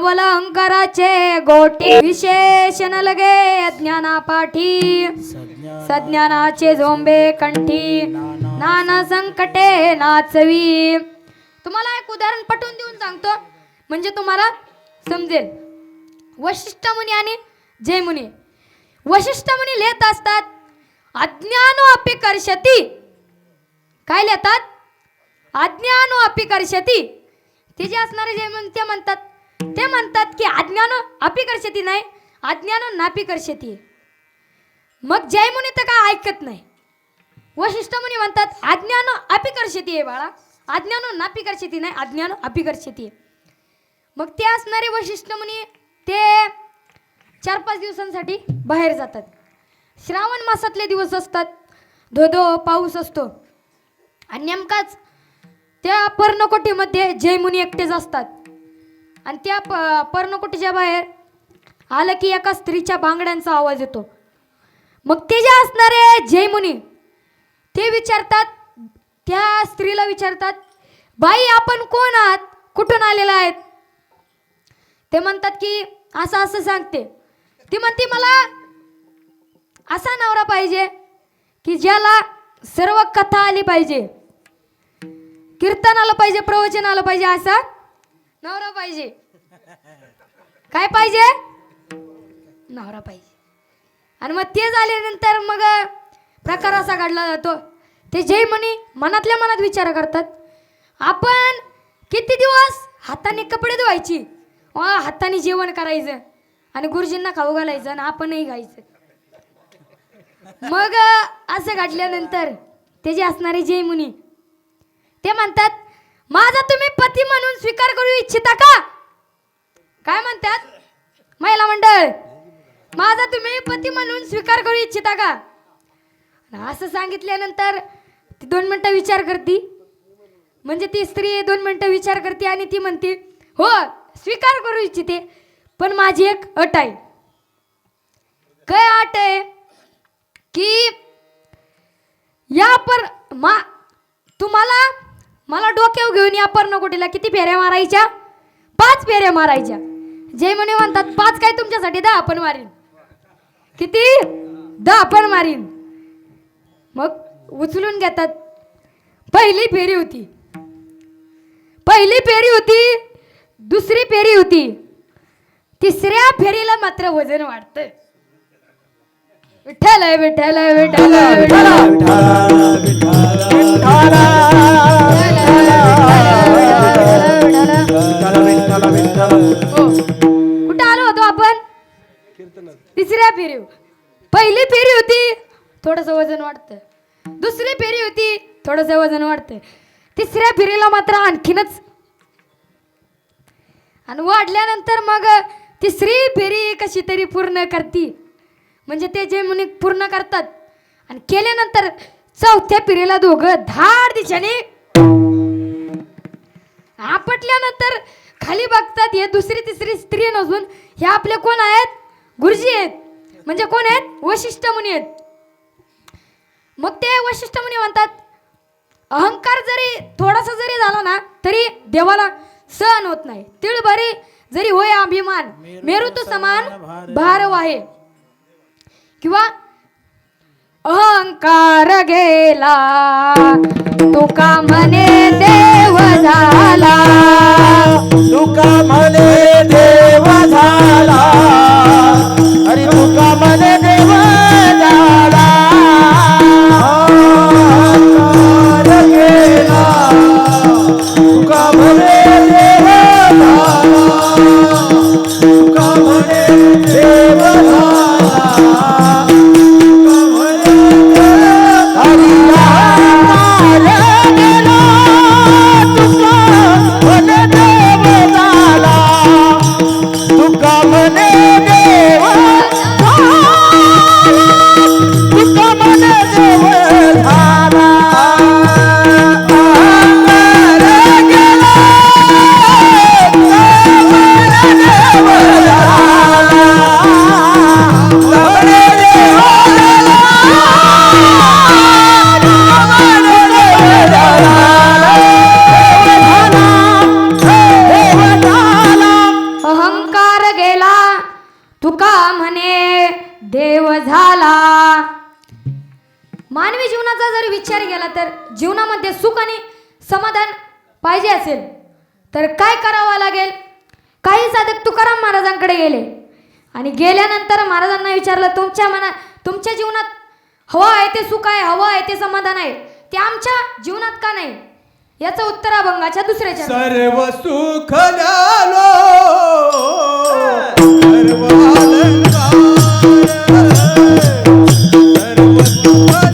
नवल अंकाराचे गोटी विशेषण लगे अज्ञानापाठी. सज्ञानाचे झोंबे कंठी नाना संकटे नाचवी. तुम्हाला एक उदाहरण पटवून देऊन सांगतो. म्हणजे तुम्हाला समजेल. वशिष्ठ मुनी आणि जय मुनी. वशिष्ठ मुनी लिहित असतात अज्ञानो अपि कर्षती. काय लिहितात? अज्ञानो अपि करशती तिचे असणारे जे म्हण ते म्हणतात ते म्हणतात की अज्ञानो अपि शेती नाही अज्ञानो नापी शेती मग जयमुनी तर काय ऐकत नाही. वशिष्ठ मुनी म्हणतात अज्ञानो अपि शेती आहे बाळा. अज्ञानो नापी शेती नाही अज्ञानो अपि आहे मग ते असणारे वशिष्ठ मुनी ते चार पाच दिवसांसाठी बाहेर जातात. श्रावण मासातले दिवस असतात. धोधो पाऊस असतो. आणि नेमकाच त्या पर्णकोटीमध्ये जयमुनी एकटेच असतात. आणि त्या प पर्णकुटीच्या बाहेर आलं की एका स्त्रीच्या बांगड्यांचा आवाज येतो. मग ते जे असणारे जयमुनी ते विचारतात त्या स्त्रीला विचारतात बाई आपण कोण आहात? कुठून आलेला आहेत? ते म्हणतात की असं असं सांगते. ती म्हणते मला असा नवरा पाहिजे की ज्याला सर्व कथा आली पाहिजे कीर्तन आलं पाहिजे प्रवचन आलं पाहिजे असा नवरा पाहिजे. काय पाहिजे? नवरा पाहिजे. आणि मग ते झाल्यानंतर मग प्रकार असा घडला जातो. ते जय म्हणी मनातल्या मनात विचार करतात. आपण किती दिवस हाताने कपडे धुवायची? हाताने जेवण करायचं. आणि गुरुजींना खाऊ घालायचं आणि आपणही खायचं. मग असं घडल्यानंतर ते जे असणारे जय मुनी ते म्हणतात माझा तुम्ही पती म्हणून स्वीकार करू इच्छिता का? काय म्हणतात? महिला मंडळ माझा तुम्ही पती म्हणून स्वीकार करू इच्छिता का? असं सांगितल्यानंतर ती दोन मिनटं विचार करती. म्हणजे ती स्त्री दोन मिनटं विचार करते आणि ती म्हणते हो स्वीकार करू इच्छिते पण माझी एक अट आहे. काय अट आहे? की या पर मा तुम्हाला मला डोक्यावर घेऊन या पर्णकुटीला किती फेऱ्या मारायच्या? पाच फेऱ्या मारायच्या. जे म्हणे म्हणतात पाच काय तुमच्यासाठी दहा पण मारीन. किती? दहा पण मारीन. मग उचलून घेतात. पहिली फेरी होती. पहिली फेरी होती दुसरी फेरी होती. तिसऱ्या फेरीला मात्र वजन वाढतं विठ्ठल विठ्ठल विठ्ठल विठ्ठल थोडंसं वजन वाढतं दुसरी फेरी होती थोडंसं वजन वाढतं तिसऱ्या फेरीला मात्र आणखीनच. आणि वाढल्यानंतर मग तिसरी फेरी कशी तरी पूर्ण करती. म्हणजे ते जे मुनी पूर्ण करतात. आणि केल्यानंतर चौथ्या फेरीला दोघं धाड दिशाने आपटल्यानंतर खाली बघतात हे दुसरी तिसरी स्त्री नसून हे आपले कोण आहेत? गुरुजी आहेत. म्हणजे कोण आहेत? वशिष्ठ मुनी आहेत. मग ते वशिष्ठ मुनी म्हणतात अहंकार जरी थोडासा जरी झाला ना तरी देवाला सहन होत नाही. तिळभरी जरी होय अभिमान मेरुत समान भारव आहे. किंवा अहंकार गेला तुका म्हणे देव झाला? तुका म्हणे मानवी जीवनाचा जर विचार केला तर जीवनामध्ये सुख आणि समाधान पाहिजे असेल. तर काय करावं लागेल? काही साधक तुकाराम महाराजांकडे गेले. आणि गेल्यानंतर महाराजांना विचारलं तुमच्या मना तुमच्या जीवनात हवं आहे ते सुख आहे हवं आहे ते समाधान आहे ते आमच्या जीवनात का नाही? याचं उत्तर अभंगाच्या दुसऱ्याच्या सर्व सुख सर्व सर्व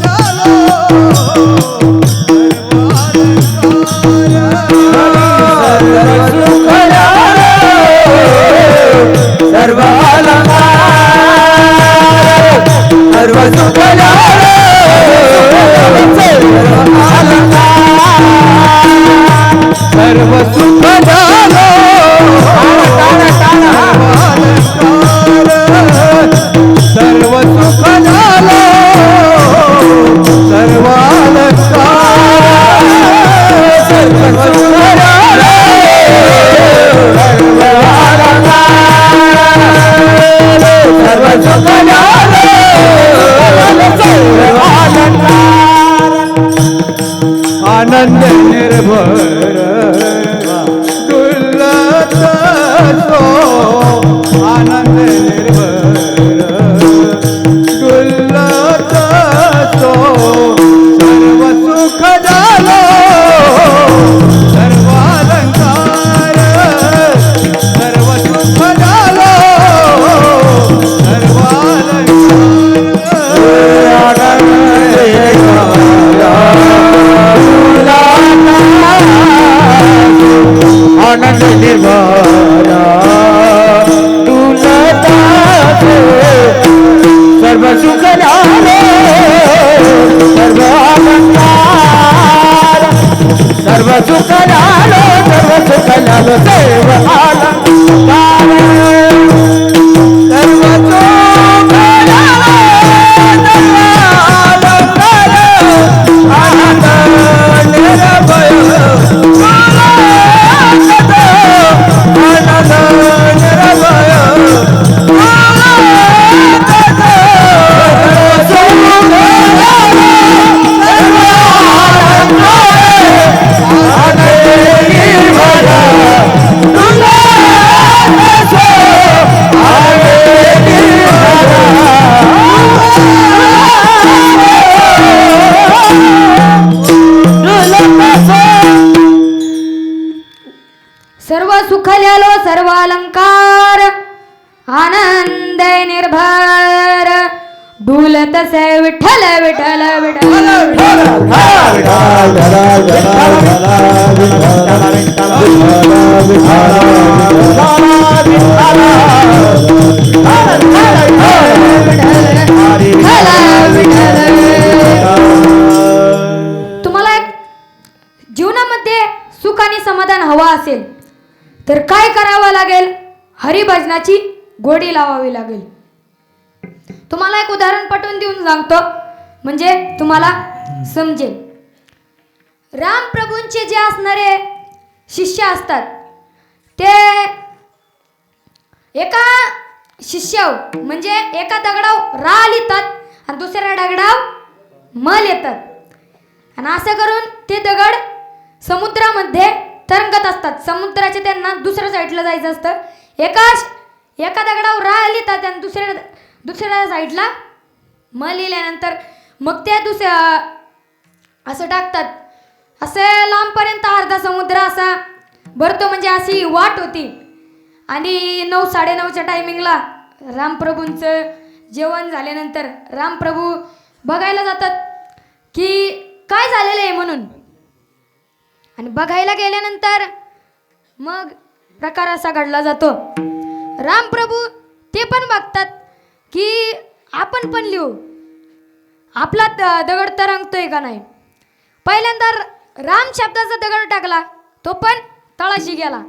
आनंद निर्भर सुख डुलत से विठ्ठल विठ्ठल विठ्ठल तुम्हाला एक जीवनामध्ये सुख आणि समाधान हवा असेल तर काय करावं लागेल? हरिभजनाची गोडी लावावी लागेल. तुम्हाला एक उदाहरण पटवून देऊन सांगतो. म्हणजे तुम्हाला समजेल. रामप्रभूंचे जे असणारे शिष्य असतात ते एका शिष्याव म्हणजे एका दगडाव राल येतात आणि दुसऱ्या दगडाव मल येतात. आणि असं करून ते दगड समुद्रामध्ये तरंगत असतात. समुद्राच्या त्यांना दुसऱ्या साईडला जायचं असतं. एका एका दगडावर राल लिहितात आणि दुसऱ्या दुसऱ्या साईडला म लिहिल्यानंतर मग त्या दुसऱ्या असं टाकतात. असं लांबपर्यंत अर्धा समुद्र असा भरतो म्हणजे अशी वाट होती. आणि नऊ साडेनऊच्या टायमिंगला रामप्रभूंचं जेवण झाल्यानंतर रामप्रभू बघायला जातात की काय झालेलं आहे म्हणून. आणि बघायला गेल्यानंतर मग प्रकार असा घडला जातो. रामप्रभू ते पण बघतात की आपण पण लिहू. आपला दगड तरंगतोय का नाही? पहिल्यांदा राम शब्दाचा दगड टाकला तो पण तळाशी गेला.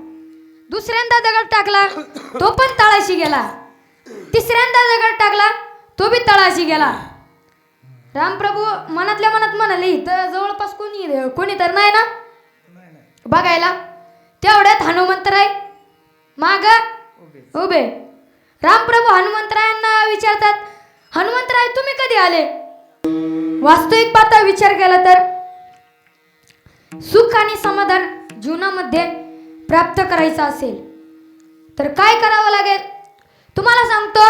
दुसऱ्यांदा दगड टाकला तो पण तळाशी गेला. तिसऱ्यांदा दगड टाकला तो बी तळाशी गेला. रामप्रभू मनातल्या मनात म्हणाले इथं जवळपास कोणी कोणी तर नाही ना? बघायला. तेवढ्यात हनुमंतराय माग उभे. रामप्रभू हनुमंतरायांना विचारतात हनुमंतराय तुम्ही कधी आले? वास्तविक पाहता विचार केला तर सुख आणि समाधान जीवनामध्ये प्राप्त करायचं असेल. तर काय करावं लागेल? तुम्हाला सांगतो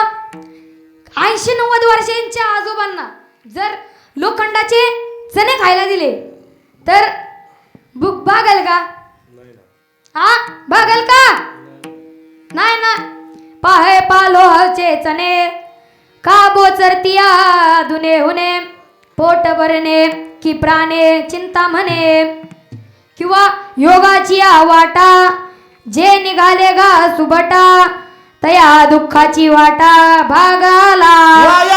ऐंशी नव्वद वर्षांच्या आजोबांना जर लोखंडाचे चणे खायला दिले तर भूक भागल का? हा भागल का? पालोहचे चणे का बोचरतिया दुने हुने पोट भरणे की प्राणे चिंता म्हणे. किंवा योगाची वाटा जे निघाले गा सुबटा तया दुःखाची वाटा भागाला.